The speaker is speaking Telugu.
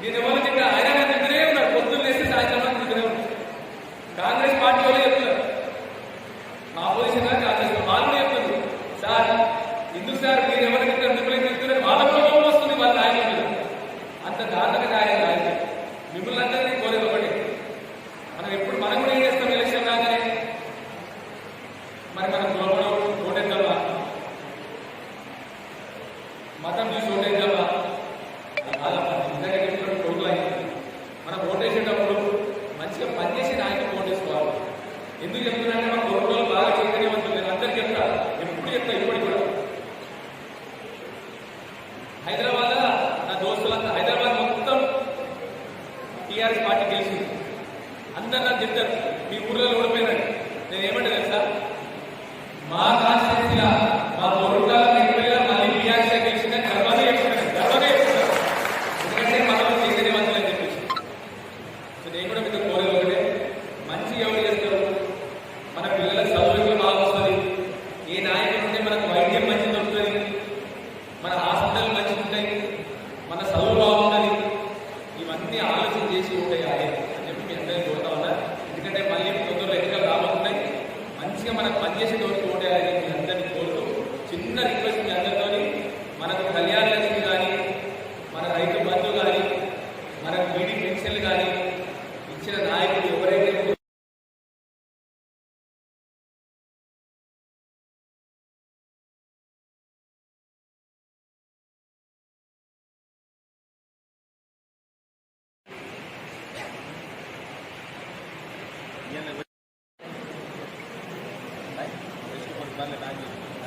నేను ఎవరు చెప్పిన ఆయన నాకు ఉన్నారు పొద్దున్న వేస్తే సాయంత్రం వరకు ఉన్నారు కాంగ్రెస్ పార్టీ వాళ్ళు చెప్తున్నారు మా అపోజిషన్ కాంగ్రెస్ వాళ్ళు కూడా సార్ ఎందుకు సార్ మీరు ఎవరు మిమ్మల్ని చెప్తున్నారు వాళ్ళ కోపం వస్తుంది వాళ్ళ నాయకుల అంత దారుణంగా తయారు నాయకులు మిమ్మల్ని అందరినీ కోరేది ఒకటి మనం ఎప్పుడు మనం కూడా ఏం చేస్తాం ఎలక్షన్ రాగానే మరి మనం లోపల ఓటేద్దామా మతం చూసి ఓటేద్దామా కాదమ్మా నిజంగా చెప్తున్నట్టు టోటల్ అయింది మనం ఓటేసేటప్పుడు మంచిగా పనిచేసి నాయకులు ఓటేసుకోవాలి ఎందుకు చెప్తున్నానంటే మన లోపల బాగా చైతన్యవంతులు నేను అందరికీ చెప్తా ఎప్పుడు చెప్తా ఇప్పటికి కూడా హైదరాబాద్ నా దోస్తులంతా హైదరాబాద్ మొత్తం టీఆర్ఎస్ పార్టీ గెలిచింది. అందరు నాకు చెప్తారు మీ ఊర్లో ఓడిపోయినాడు నేను ఏమంటే తెలుసా? మా కాన్స్టిట్యూన్సీలో మా పొరుగుల ఎమ్మెల్యేగా మళ్ళీ టీఆర్ఎస్ గెలిచిందని గర్వంగా చెప్తున్నాను గర్వంగా చెప్తున్నాను ఎందుకంటే చేసేది చైతన్యవంతులు అని చెప్పేసి. నేను కూడా మీతో కోరేది ఒకటే. మంచి ఎవరు చేస్తారు? మన పిల్లల చదువు బాగా వస్తుంది ఏ నాయకుడు ఉంటే మనకు వైద్యం మంచి దొరుకుతుంది మన హాస్పిటల్ మంచిగా ఉంటాయి మన చదువు బాగుంటుంది ఇవన్నీ ఆలోచన చేసి ఉంటాయి అని చెప్పి మీ అందరికీ కోరుతా ఉన్నా ఎందుకంటే మళ్ళీ తొందరలో ఎన్నికలు రాబోతున్నాయి మంచిగా మనకు పనిచేసే తోటి ఓటేయాలని మీ అందరినీ కోరుతూ చిన్న రిక్వెస్ట్ మీ అందరితోని మనకు కళ్యాణ లక్ష్మి కానీ మన రైతు బంధు కానీ మనకు బీడీ పెన్షన్లు కానీ ఇచ్చిన నాయకులు ఎవరైతే ಬಂದ ಟಾಕಿ